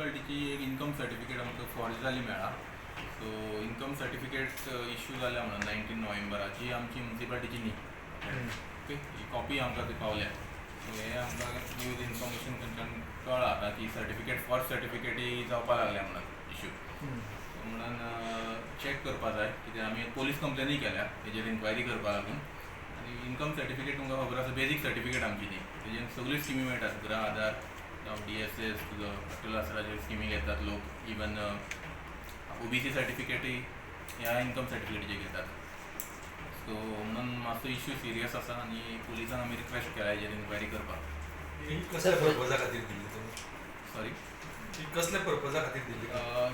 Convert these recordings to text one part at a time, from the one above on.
म्युन्सिपालिटीची एक income certificate आमकां forge जाली मेळ्ळा सो इन्कम सर्टिफिकेट इश्यू जाल्या म्हणून नायन्टीन नोव्हेंबराची आमची म्युन्सिपालिटीची न्ही ओके ही कॉपी आमकां ती पावल्या. सो हे आमकां न्यूज इन्फॉर्मेशन थंयच्यान कळ्ळा आतां की सर्टिफिकेट फॉर सर्टिफिकेट ही जावपा लागल्या म्हणून इश्यू म्हणून चॅक करपा जाय. कित्याक आमी पोलीस कंप्लेनूय केल्या. तेजेर इन्क्वायरी करपा लागून. आनी इन्कम सर्टिफिकेट तुमकां खबर आसा बेजीक सर्टिफिकेट आमची ती. तेजेर सगळ्यो स्किमी मेळटात गृह आधार डी एस एस तुजो अटल आसराच्यो स्किमी घेतात लोक. इवन ओबीसी सर्टिफिकेटूय ह्या इन्कम सर्टिफिकेटीचे घेतात. सो म्हणून मातसो इश्यू सिरियस आसा आनी पुलिसांक आमी रिक्वेस्ट केला हेजेर इन्क्वायरी करपाक ही कसल्या पर्पजा खातीर दिल्ली सॉरी कसल्या पर्पजा खातीर दिल्ली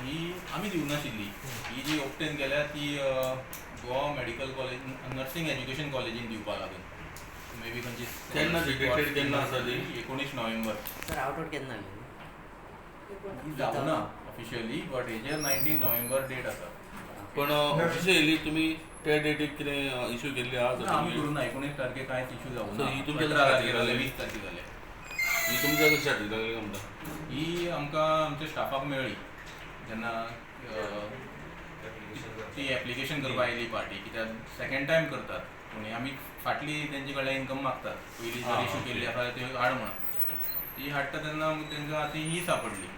ही आमी दिवनाशिल्ली ही जी ऑप्टेन केल्या ती Goa medical college nursing education कॉलेजीन दिवपा लागून. मे बी खंयची केन्ना ती dated केन्ना आसा ती? एकोणीस नोव्हेंबर. सर आउट आउट केन्ना ही जावना ऑफिशियली बट हेजेर नायन्टीन नोव्हेंबर डेट आसा पण ऑफिशियली तुम्ही त्या डेटीक कितें इश्यू केल्ली आहा ना, आमी करूं ना. एकोणीस तारखेक कांयच इश्यू So, जावना ही तुमच्या तारखेक जाले जाली? वीस तारखेक जाले ही तुमच्या कशी खातीर लागली म्हणटा ही आमकां आमच्या स्टाफाक मेळ्ळी जेन्ना अ, ती एप्लिकेशन करपा आयली पार्टी कित्याक सेकंड टायम करतात. पूण आमी फाटली तेंचे कडल्यान इन्कम मागतात पयलीं जर इश्यू ओके. केल्ली आसा त्यो हाड म्हणून ती हाडटा तेन्ना तेंकां आतां ही सापडली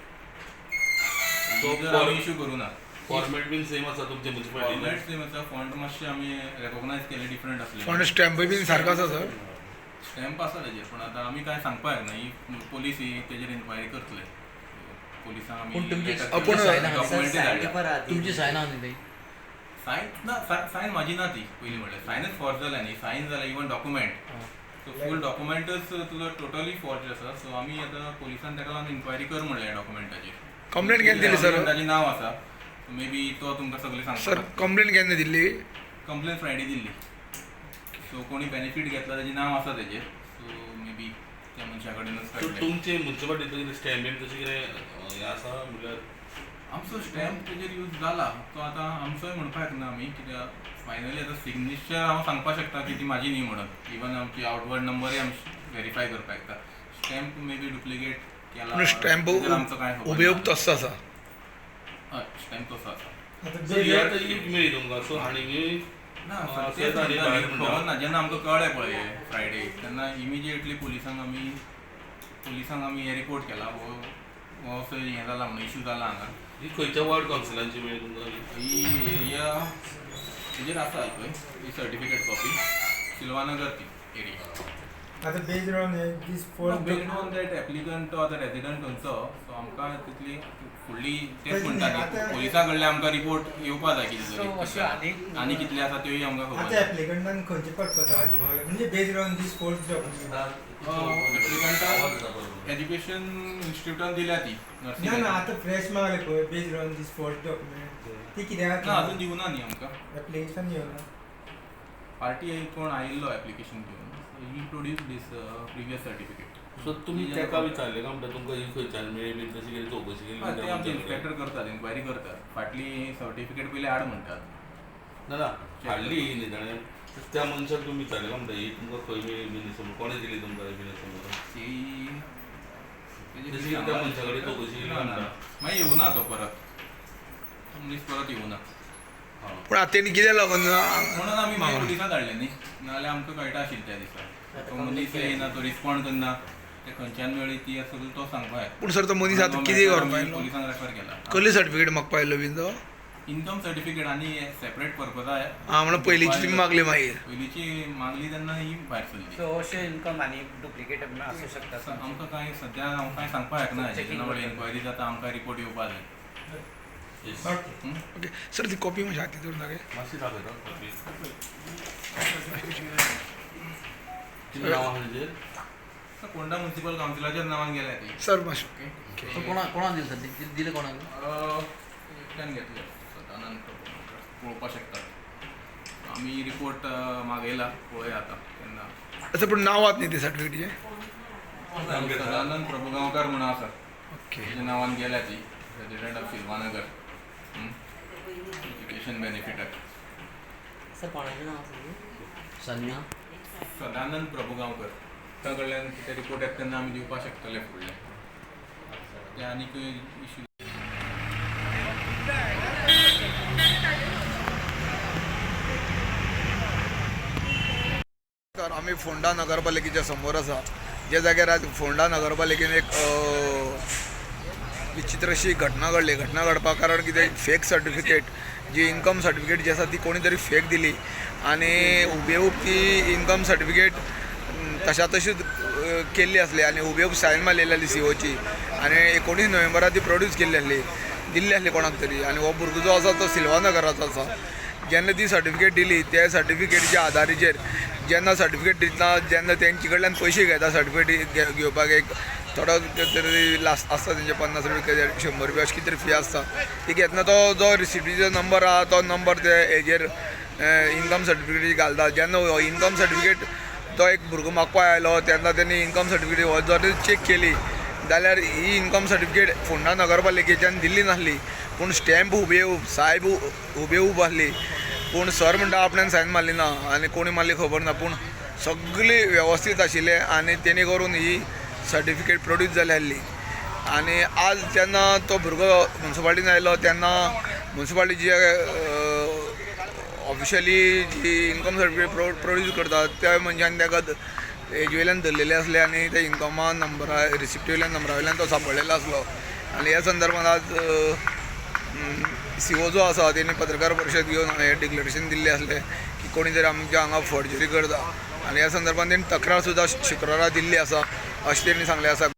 So, ही जर for- आमी इश्यू करूं ना फॉर्मेट बीन सेम आसा तुमच्या फॉर्मेट म्युन्सिपालिटीन सेम आसा फॉन्ट मातशे आमी रेकॉग्नायज केले डिफरंट आसले पण स्टॅम्प बीन सारको आसा सर स्टॅम्प आसा तेजेर पण आतां आमी कांय सांगपा येना ही पोलीस ही तेजेर इन्क्वायरी करतले पोलिसांक आमी पूण तुमची- letter आपण- केली, सर document सायन धाडल्या. पेपर आहा ती. तुमची सायन आहा न्ही सायन ना सायन म्हाजी ना ती पयलीं म्हणल्यार सायनच फॉर्ज जाल्या न्ही सायन जाल्या इवन डॉक्युमेंट सो फूल डॉक्युमेंटच तुजो टोटली फॉर्ज आसा सो आमी आतां पोलिसान ताका लागून इन्क्वायरी कर म्हणलें डॉक्युमेंटाचेर कंप्लेंट केन्ना दिली सर ताजें नांव आसा मे बी तो तुमकां सगळें सर सांगता कंप्लेंट केन्ना दिल्ली. कंप्लेन फ्रायडे दिल्ली. सो कोणी बेनिफीट घेतला ताजें नांव आसा तेजेर सो मे बी त्या मनशा कडेनच. तुमचे स्टॅम्प बीन तशें कितें हें आसा म्हणल्यार आमचो स्टॅम्प तेजेर यूज जाला तो आतां आमचोय म्हणपाक ना आमी कित्याक फायनली आतां सिग्नेचर हांव सांगपाक शकता की ती म्हाजी न्ही म्हणून इवन आमची आउटवर्ड नंबरूय आमी व्हेरीफाय करपाक शकता स्टॅम्प मे बी डुप्लिकेट केला स्टॅम्प आमचो कांय. उपयोग तसो आसा हय स्टॅम्प तसो आसा मेळ्ळी तुमकां सो आनी ना. खबर जेन्ना आमकां कळ्ळें पळय फ्रायडे तेन्ना इमिजिएटली पुलिसांक आमी पुलिसांक आमी हे रिपोर्ट केला. हो हो असो हें जाला म्हणून इशू जाला हांगा ही खंयच्या वार्ड कावन्सिलांची मेळ्ळी तुमकां ही एरिया तेजेर आसा पळय ही सर्टिफिकेट कॉपी सिल्वानगर ती एरिया आता based on this four based on that applicant तो आतां रेजिडंट खंयचो सो आमकां तितली फुडली तेच पण म्हणटा पुलिसां कडल्यान आमकां रिपोर्ट येवपा जाय कितें आनीक- आनी कितले आसा त्योय आमकां खबर आता ना. एप्लिकंटान खंयचे पर्पज हाजी मागले म्हणजे बेस्ड ऑन दीस डॉक्युमेंट एप्लिकंटाक एज्युकेशन इन्स्टिट्यूटान दिल्या ती ना नर्सिंग ना आता फ्रेश मागले पळय based on this fourth document ती कित्याक ना अजून दिवना न्ही आमकां. एप्लिकेशन येवना. पार्टी कोण आयिल्लो एप्लिकेशन घेवन produce this previous certificate so तुमी ताका विचारलें काय म्हणटा तुमकां ही खंयच्यान मेळ्ळी बीन तशी कितें चवकशी केली ते काय आमचे? इन्स्पेक्टर करतात इन्क्वायरी करतात. फाटली सर्टिफिकेट पयलीं हाड म्हणटात ना ना हाडली ही न्ही ताणें त्या मनशाक तुमी विचारलें काय म्हणटा ही तुमकां खंय मेळ्ळी बीन समज कोणें दिली तुमकां बीन समज ती तशी त्या? मनशा कडेन चवकशी केली. म्हणटा. मागीर येवना तो परत. मनीस परत येवना पूण आतां तेणी कितें लागून म्हणून आमी मागीर मागला. पुलिसांक धाडले न्ही नाजाल्यार आमकां कळटा आशिल्लें त्या दिसा तो मनीस येयना तो रिस्पॉन्ड करना ते खंयच्यान मेळ्ळी ती आसा सगळी तो सांगपा जाय पूण सर तो मनीस आतां कितें करपा आमी आयलो पुलिसांक रेफर केला. कसली सर्टिफिकेट म्हाका पायलो बीन तो? इन्कम सर्टिफिकेट आनी सेपरेट पर्पजा आं म्हणून पयलींची तुमी मागली मागीर पयलींची मागली तेन्ना ही भायर सरली सो अशें इन्कम आनी डुप्लिकेट आसूं शकता आमकां कांय सद्या हांव कांय सांगपा शकना जेन्ना. इन्क्वायरी जाता आमकां रिपोर्ट येवपा जाय. हं? ओके सर ती कॉपी मातशी हाती धरून तेजेर फोंडा म्युन्सिपल कावन्सिलाच्या नांवान गेल्या ती सर मातशी ओके कोणा कोणाक दिले सर? दिले- दिले? कोणाक अ, एकट्यान घेतले सदानंद प्रभू. पळोवपा शकतात आमी रिपोर्ट मागयला पळय आतां तेन्ना अच्छा पूण नांवात न्ही ती सर्टिफिकेटीचे सदानंद प्रभुगांवकार म्हणून आसा ओके तेज्या नांवान गेल्या ती. रेजिडेंट ऑफ सिल्वानगर एज्युकेशन बेनिफिटाक सर कोणाचें नांव आसा सन्या. सदानंद प्रभुगांवकर. त्या कडल्यान कितें रिपोर्ट येता तेन्ना आमी दिवपा शकतले फुडले ते आनीक इश्यू आम्ही फोंडा नगरपालिकेच्या समोर आसा ज्या जाग्यार आज फोंडा नगरपालिकेन एक विचित्र अशी घटना घडली. घटना घडपा कारण कितें फेक सर्टिफिकेट जी इन्कम सर्टिफिकेट जी आसा ती कोणी तरी फेक दिली. आणि हुबेहूब ती इन्कम सर्टिफिकेट तशा तशीच केल्ली आसली आनी हुबेहूब सायन मारलेली आसली सीओची आणि एकोणीस नोव्हेंबरा ती प्रोड्यूस केल्ली आसली दिल्ली आसली कोणाक तरी. आणि हो भुरगो जो आसा तो सिल्वा नगराचो आसा जेन्ना ती सर्टिफिकेट दिली त्या सर्टिफिकेटच्या आदारीचेर जेन्ना सर्टिफिकेट दितना जेन्ना तेंचे कडल्यान पयशे घेता सर्टिफिकेट घेवपाक एक थोडो तरी लास्ट आसता तेंचे पन्नास रुपया शंबर रुपया अशी कितें तरी फी आसता ती घेतना तो जो रिसिप्टीचो नंबर आहा तो नंबर ते हेजेर इन्कम सर्टिफिकेट घालता. जेन्ना हो इन्कम सर्टिफिकेट तो एक भुरगो मागपाक आयलो तेन्ना तेणी इन्कम सर्टिफिकेट हो जर चेक केली. जाल्यार ही इन्कम सर्टिफिकेट फोंडा नगरपालिकेच्यान दिल्ली नासली. पूण स्टॅम्प हुबेहूब सायब हुबेहूब आसली पूण सर म्हणटा आपल्यान सायन मारली ना. आनी कोणी मारली खबर ना. पूण सगळी वेवस्थीत आशिल्लें. आनी तेणी करून ही सर्टिफिकेट प्रोड्यूस जाली आसली आनी आज जेन्ना तो भुरगो मुन्सिपाल्टीन आयलो तेन्ना जी ऑफिशियली जी इन्कम सर्टिफिकेट प्रो प्रोड्यूस करता त्या म्हणजे मनशान ताका हेजे वयल्यान धरलेले आसले आनी त्या इन्कमा नंबरा रिसिप्टी वयल्यान नंबरा वयल्यान तो सांपडलेलो आसलो आनी ह्या संदर्भात आज सी ओ जो आसा तेणी पत्रकार परिशद घेवन हे डिक्लेरेशन दिल्लें आसलें की कोणी तरी आमच्या हांगा फॉर्जरी करता. आनी ह्या संदर्भात तेणी तक्रार सुद्दां शुक्रारा दिल्ली आसा अशें सांगले सांगलें आसा